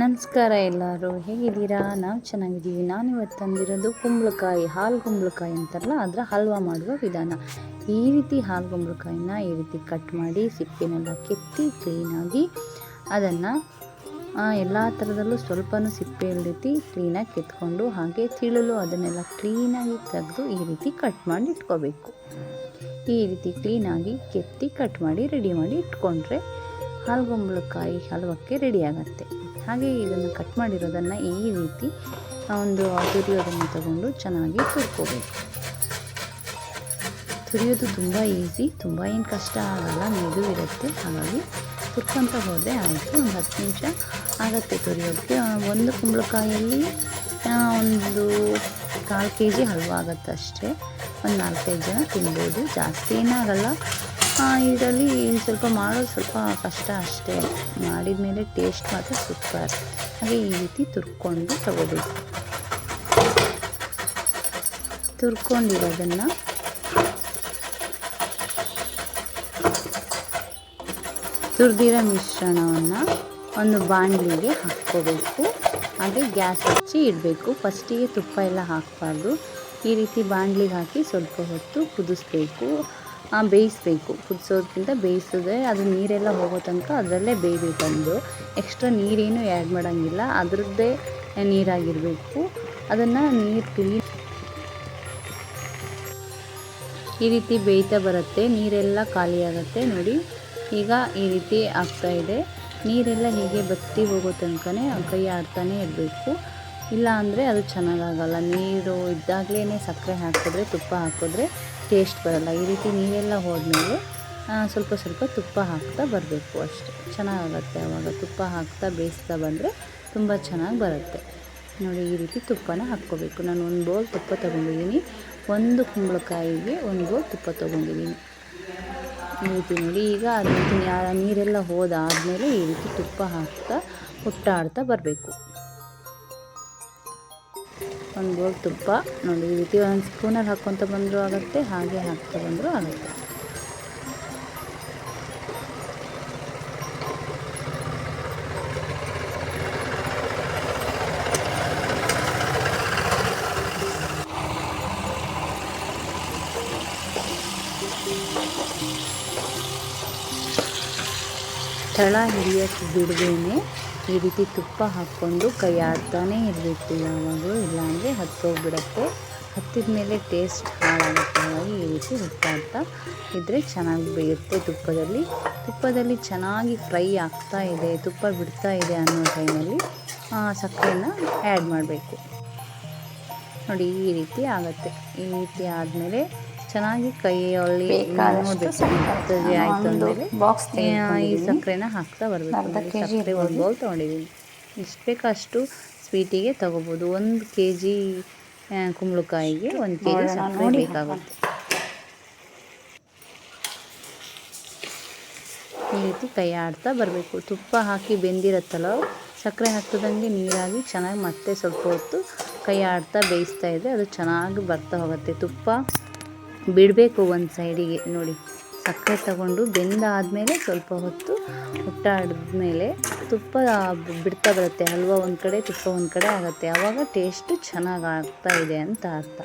ನಮಸ್ಕಾರ ಎಲ್ಲರೂ, ಹೇಗಿದ್ದೀರಾ? ನಾವು ಚೆನ್ನಾಗಿದ್ದೀವಿ. ನಾನು ಇವತ್ತು ತಂದಿರೋದು ಕುಂಬಳಕಾಯಿ, ಹಾಲು ಕುಂಬಳಕಾಯಿ ಅಂತಾರಲ್ಲ, ಅದರ ಹಲ್ವಾ ಮಾಡುವ ವಿಧಾನ. ಈ ರೀತಿ ಹಾಲು ಕುಂಬಳಕಾಯಿನ ಈ ರೀತಿ ಕಟ್ ಮಾಡಿ ಸಿಪ್ಪೆನೆಲ್ಲ ಕೆತ್ತಿ ಕ್ಲೀನಾಗಿ ಅದನ್ನು ಎಲ್ಲ ಥರದಲ್ಲೂ ಸ್ವಲ್ಪನೂ ಸಿಪ್ಪೆ ರೀತಿ ಕ್ಲೀನಾಗಿ ಕೆತ್ಕೊಂಡು ಹಾಗೆ ತಿಳಲು ಅದನ್ನೆಲ್ಲ ಕ್ಲೀನಾಗಿ ತೆಗೆದು ಈ ರೀತಿ ಕಟ್ ಮಾಡಿ ಇಟ್ಕೋಬೇಕು. ಈ ರೀತಿ ಕ್ಲೀನಾಗಿ ಕೆತ್ತಿ ಕಟ್ ಮಾಡಿ, ರೆಡಿ ಮಾಡಿ ಇಟ್ಕೊಂಡ್ರೆ ಹಾಲು ಕುಂಬಳಕಾಯಿ ಹಲ್ವಕ್ಕೆ ರೆಡಿ ಆಗುತ್ತೆ. ಹಾಗೆ ಇದನ್ನು ಕಟ್ ಮಾಡಿರೋದನ್ನು ಈ ರೀತಿ ಒಂದು ತುರಿಯೋದನ್ನು ತಗೊಂಡು ಚೆನ್ನಾಗಿ ತುರ್ಕೋಬೇಕು. ತುರಿಯೋದು ತುಂಬ ಈಸಿ ತುಂಬ ಏನು ಕಷ್ಟ ಆಗಲ್ಲ, ಮೆದು ಇರುತ್ತೆ. ಹಾಗಾಗಿ ತುರ್ಕೊಂತ ಹೋದರೆ ಆಯಿತು, ಒಂದು ಹತ್ತು ನಿಮಿಷ ಆಗುತ್ತೆ ತುರಿಯೋದಕ್ಕೆ. ಒಂದು ಕುಂಬಳಕಾಯಲ್ಲಿ ಒಂದು ಕಾಲು ಕೆ ಜಿ ಹಲ್ವ ಆಗುತ್ತೆ ಅಷ್ಟೇ. ಒಂದು ನಾಲ್ಕೈದು ಜನ ತಿನ್ಬೋದು. ಜಾಸ್ತಿ ಏನಾಗಲ್ಲ ಇದರಲ್ಲಿ ಸ್ವಲ್ಪ ಮಾಡೋದು ಸ್ವಲ್ಪ ಕಷ್ಟ ಅಷ್ಟೇ. ಮಾಡಿದ ಮೇಲೆ ಟೇಸ್ಟ್ ಮಾತ್ರ ಸೂಪರ್ ಹಾಗೆ ಈ ರೀತಿ ತುರ್ಕೊಂಡು ತಗೋಬೇಕು. ತುರ್ಕೊಂಡಿರೋದನ್ನು ತುರಿದಿರೋ ಮಿಶ್ರಣವನ್ನು ಒಂದು ಬಾಣಲಿಗೆ ಹಾಕ್ಕೋಬೇಕು. ಹಾಗೆ ಗ್ಯಾಸ್ ಹಚ್ಚಿ ಇಡಬೇಕು. ಫಸ್ಟಿಗೆ ತುಪ್ಪ ಎಲ್ಲ ಹಾಕಬಾರ್ದು. ಈ ರೀತಿ ಬಾಣಲಿಗೆ ಹಾಕಿ ಸ್ವಲ್ಪ ಹೊತ್ತು ಕುದಿಸ್ಬೇಕು. ಬೇಯಿಸಬೇಕು. ಕುದಿಸೋದಕ್ಕಿಂತ ಬೇಯಿಸಿದ್ರೆ ಅದು ನೀರೆಲ್ಲ ಹೋಗೋ ತನಕ ಅದರಲ್ಲೇ ಬೇಯಬೇಕಂದು ಎಕ್ಸ್ಟ್ರಾ ನೀರೇನು ಆ್ಯಡ್ ಮಾಡೋಂಗಿಲ್ಲ. ಅದರದ್ದೇ ನೀರಾಗಿರಬೇಕು. ಅದನ್ನು ನೀರು ಕ್ಲೀನ್ ಈ ರೀತಿ ಬೇಯ್ತಾ ಬರುತ್ತೆ. ನೀರೆಲ್ಲ ಖಾಲಿಯಾಗುತ್ತೆ ನೋಡಿ. ಈಗ ಈ ರೀತಿ ಆಗ್ತಾಯಿದೆ ನೀರೆಲ್ಲ ಹೀಗೆ ಬತ್ತಿ ಹೋಗೋ ತನಕನೇ ಕೈ ಆಡ್ತಾನೆ ಇರಬೇಕು. ಇಲ್ಲ ಅಂದರೆ ಅದು ಚೆನ್ನಾಗಾಗಲ್ಲ. ನೀರು ಇದ್ದಾಗಲೇ ಸಕ್ಕರೆ ಹಾಕಿದ್ರೆ, ತುಪ್ಪ ಹಾಕಿದ್ರೆ ಟೇಸ್ಟ್ ಬರಲ್ಲ. ಈ ರೀತಿ ನೀರೆಲ್ಲ ಹೋದ್ಮೇಲೆ ಸ್ವಲ್ಪ ಸ್ವಲ್ಪ ತುಪ್ಪ ಹಾಕ್ತಾ ಬರಬೇಕು ಅಷ್ಟೆ. ಚೆನ್ನಾಗಾಗತ್ತೆ ಆವಾಗ ತುಪ್ಪ ಹಾಕ್ತಾ ಬೇಯಿಸ್ತಾ ಬಂದರೆ ತುಂಬ ಚೆನ್ನಾಗಿ ಬರುತ್ತೆ. ನೋಡಿ, ಈ ರೀತಿ ತುಪ್ಪನ ಹಾಕ್ಕೋಬೇಕು. ನಾನು ಒಂದು ಬೌಲ್ ತುಪ್ಪ ತೊಗೊಂಡಿದ್ದೀನಿ. ಒಂದು ಕುಂಬಳಕಾಯಿಗೆ ಒಂದು ಬೌಲ್ ತುಪ್ಪ ತೊಗೊಂಡಿದ್ದೀನಿ. ಈ ರೀತಿ ನೋಡಿ, ಈಗ ಅದು ನೀರೆಲ್ಲ ಹೋದಾದಮೇಲೆ ಈ ರೀತಿ ತುಪ್ಪ ಹಾಕ್ತಾ ಹುಟ್ಟಾಡ್ತಾ ಬರಬೇಕು. ಒಂದು ಬೋಲ್ ತುಪ್ಪ. ನೋಡಿ, ಈ ರೀತಿ ಒಂದು ಸ್ಪೂನಲ್ಲಿ ಹಾಕ್ಕೊತ ಬಂದರೂ ಆಗುತ್ತೆ, ಹಾಗೆ ಹಾಕ್ತಾ ಬಂದರೂ ಆಗುತ್ತೆ. ತಳ ಹಿಡಿಯೋಕ್ಕೆ ಬಿಡದೇನೆ ಈ ರೀತಿ ತುಪ್ಪ ಹಾಕ್ಕೊಂಡು ಕೈ ಆಡ್ತಾನೇ ಇರಬೇಕು. ಯಾವಾಗಲೂ ಇಲ್ಲಾಂದರೆ ಹತ್ತೋಗ್ಬಿಡತ್ತೆ ಹತ್ತಿದ ಮೇಲೆ ಟೇಸ್ಟ್ ಹಾಳಾಗುತ್ತೆ. ಹಾಗಾಗಿ ಈ ರೀತಿ ಹುಟ್ಟಾಡ್ತಾ ಇದ್ದರೆ ಚೆನ್ನಾಗಿ ಬೇಯುತ್ತೆ ತುಪ್ಪದಲ್ಲಿ. ತುಪ್ಪದಲ್ಲಿ ಚೆನ್ನಾಗಿ ಫ್ರೈ ಆಗ್ತಾ ಇದೆ, ತುಪ್ಪ ಬಿಡ್ತಾ ಇದೆ ಅನ್ನೋ ಟೈಮಲ್ಲಿ ಸಕ್ಕರೆನ ಆ್ಯಡ್ ಮಾಡಬೇಕು. ನೋಡಿ ಈ ರೀತಿ ಆಗುತ್ತೆ. ಈ ರೀತಿ ಆದಮೇಲೆ ಚೆನ್ನಾಗಿ ಕೈಯಲ್ಲಿ ನೋಡಬೇಕು ಆಯ್ತು ಅಂದರೆ ಬಾಕ್ಸ್ ಈ ಸಕ್ಕರೆನ ಹಾಕ್ತಾ ಬರಬೇಕು. ಸಕ್ಕರೆ ಒಂದು ಬೌಲ್ ತೊಗೊಂಡಿದ್ದೀನಿ. ಎಷ್ಟು ಬೇಕಷ್ಟು ಸ್ವೀಟಿಗೆ ತಗೋಬೋದು. ಒಂದು ಕೆ ಜಿ ಕುಂಬಳಕಾಯಿಗೆ ಒಂದು ಕೆ ಜಿ ಸಕ್ಕರೆ ಬೇಕಾಗುತ್ತೆ. ಈ ರೀತಿ ಕೈ ಆಡ್ತಾ ಬರಬೇಕು. ತುಪ್ಪ ಹಾಕಿ ಬೆಂದಿರತ್ತಲ್ಲ ಸಕ್ಕರೆ ಹಾಕ್ತದಂಗೆ ನೀರಾಗಿ ಚೆನ್ನಾಗಿ ಮತ್ತೆ ಸ್ವಲ್ಪ ಹೊತ್ತು ಕೈ ಆಡ್ತಾ ಬೇಯಿಸ್ತಾ ಇದ್ದರೆ ಅದು ಚೆನ್ನಾಗಿ ಬರ್ತಾ ಹೋಗುತ್ತೆ. ತುಪ್ಪ ಬಿಡಬೇಕು ಒಂದು ಸೈಡಿಗೆ ನೋಡಿ. ಸಕ್ಕರೆ ತಗೊಂಡು ಬೆಂದಾದಮೇಲೆ ಸ್ವಲ್ಪ ಹೊತ್ತು ಮೇಲೆ ತುಪ್ಪ ಬಿಡ್ತಾ ಬರುತ್ತೆ. ಹಲ್ವ ಒಂದು ಕಡೆ, ತುಪ್ಪ ಒಂದು ಕಡೆ ಆಗುತ್ತೆ. ಆವಾಗ ಟೇಸ್ಟು ಚೆನ್ನಾಗಿ ಆಗ್ತಾ ಇದೆ ಅಂತ ಅರ್ಥ.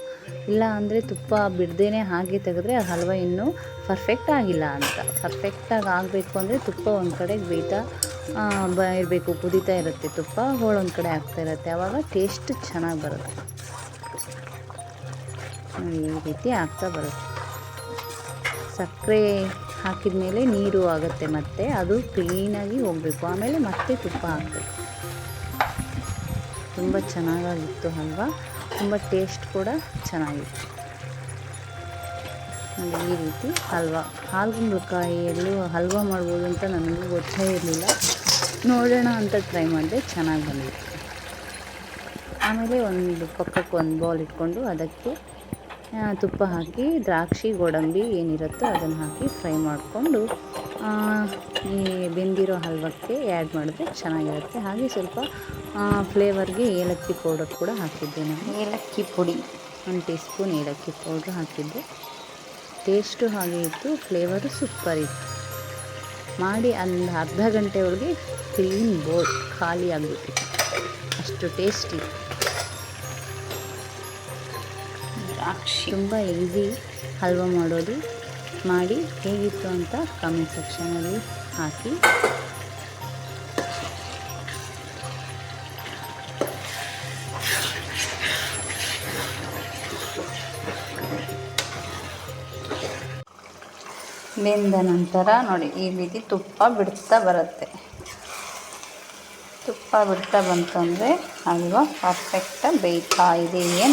ಇಲ್ಲ ಅಂದರೆ ತುಪ್ಪ ಬಿಡ್ದೇ ಹಾಗೆ ತೆಗೆದ್ರೆ ಆ ಹಲ್ವ ಇನ್ನೂ ಪರ್ಫೆಕ್ಟ್ ಆಗಿಲ್ಲ ಅಂತ. ಪರ್ಫೆಕ್ಟಾಗಿ ಆಗಬೇಕು ಅಂದರೆ ತುಪ್ಪ ಒಂದು ಕಡೆ ಬೇಯ್ತಾ ಬ ಇರಬೇಕು. ಕುದೀತಾ ಇರುತ್ತೆ. ತುಪ್ಪ ಹೋಳೊಂದು ಕಡೆ ಆಗ್ತಾ ಇರುತ್ತೆ. ಆವಾಗ ಟೇಸ್ಟ್ ಚೆನ್ನಾಗಿ ಬರುತ್ತೆ. ಈ ರೀತಿ ಆಗ್ತಾ ಬರುತ್ತೆ. ಸಕ್ಕರೆ ಹಾಕಿದ ಮೇಲೆ ನೀರು ಆಗುತ್ತೆ ಮತ್ತೆ, ಅದು ಕ್ಲೀನಾಗಿ ಹೋಗಬೇಕು. ಆಮೇಲೆ ಮತ್ತೆ ತುಪ್ಪ ಹಾಕಬೇಕು. ತುಂಬ ಚೆನ್ನಾಗಾಗಿತ್ತು ಹಲ್ವ ತುಂಬ ಟೇಸ್ಟ್ ಕೂಡ ಚೆನ್ನಾಗಿತ್ತು. ಈ ರೀತಿ ಹಲ್ವ. ಹಾಲ್ಗುಂಬಳಕಾಯಿಯಲ್ಲೂ ಹಲ್ವ ಮಾಡ್ಬೋದು ಅಂತ ನನಗೂ ಗೊತ್ತೇ ಇರಲಿಲ್ಲ. ನೋಡೋಣ ಅಂತ ಟ್ರೈ ಮಾಡಿದೆ, ಚೆನ್ನಾಗಿ ಬಂದಿತ್ತು ಆಮೇಲೆ ಒಂದು ಪಕ್ಕಕ್ಕೆ ಒಂದು ಬೌಲ್ ಇಟ್ಕೊಂಡು ಅದಕ್ಕೆ ತುಪ್ಪ ಹಾಕಿ ದ್ರಾಕ್ಷಿ ಗೋಡಂಬಿ ಏನಿರುತ್ತೋ ಅದನ್ನು ಹಾಕಿ ಫ್ರೈ ಮಾಡಿಕೊಂಡು ಈ ಬೆಂದಿರೋ ಹಲ್ವಕ್ಕೆ ಆ್ಯಡ್ ಮಾಡಿದ್ರೆ ಚೆನ್ನಾಗಿರುತ್ತೆ. ಹಾಗೆ ಸ್ವಲ್ಪ ಫ್ಲೇವರ್ಗೆ ಏಲಕ್ಕಿ ಪೌಡರ್ ಕೂಡ ಹಾಕಿದ್ದೆ ನಾನು. ಏಲಕ್ಕಿ ಪುಡಿ. ಒಂದು ಟೀ ಸ್ಪೂನ್ ಏಲಕ್ಕಿ ಪೌಡ್ರ್ ಹಾಕಿದ್ದೆ. ಟೇಸ್ಟು ಹಾಗೆ ಇತ್ತು ಫ್ಲೇವರು ಸೂಪರ್ ಇತ್ತು. ಮಾಡಿ ಒಂದು ಅರ್ಧ ಗಂಟೆ ಒಳಗೆ ಕ್ಲೀನ್ ಬೋರ್ಡ್ ಖಾಲಿ ಆಗಿಬಿಟ್ಟಿತ್ತು ಅಷ್ಟು ಟೇಸ್ಟಿ ದ್ರಾಕ್ಷಿ ತುಂಬ ಈಸಿ ಹಲ್ವ ಮಾಡೋದು. ಮಾಡಿ ಹೇಗಿತ್ತು ಅಂತ ಕಮೆಂಟ್ ಸೆಕ್ಷನಲ್ಲಿ ಹಾಕಿ. ಬೆಂದ ನಂತರ ನೋಡಿ, ಈ ರೀತಿ ತುಪ್ಪ ಬಿಡ್ತಾ ಬರುತ್ತೆ. ತುಪ್ಪ ಬಿಡ್ತಾ ಬಂತು ಅಂದರೆ ಹಲ್ವಾ ಪರ್ಫೆಕ್ಟಾಗಿ ಬೇಯ್ತಾ ಇದೆ. ಅಂತ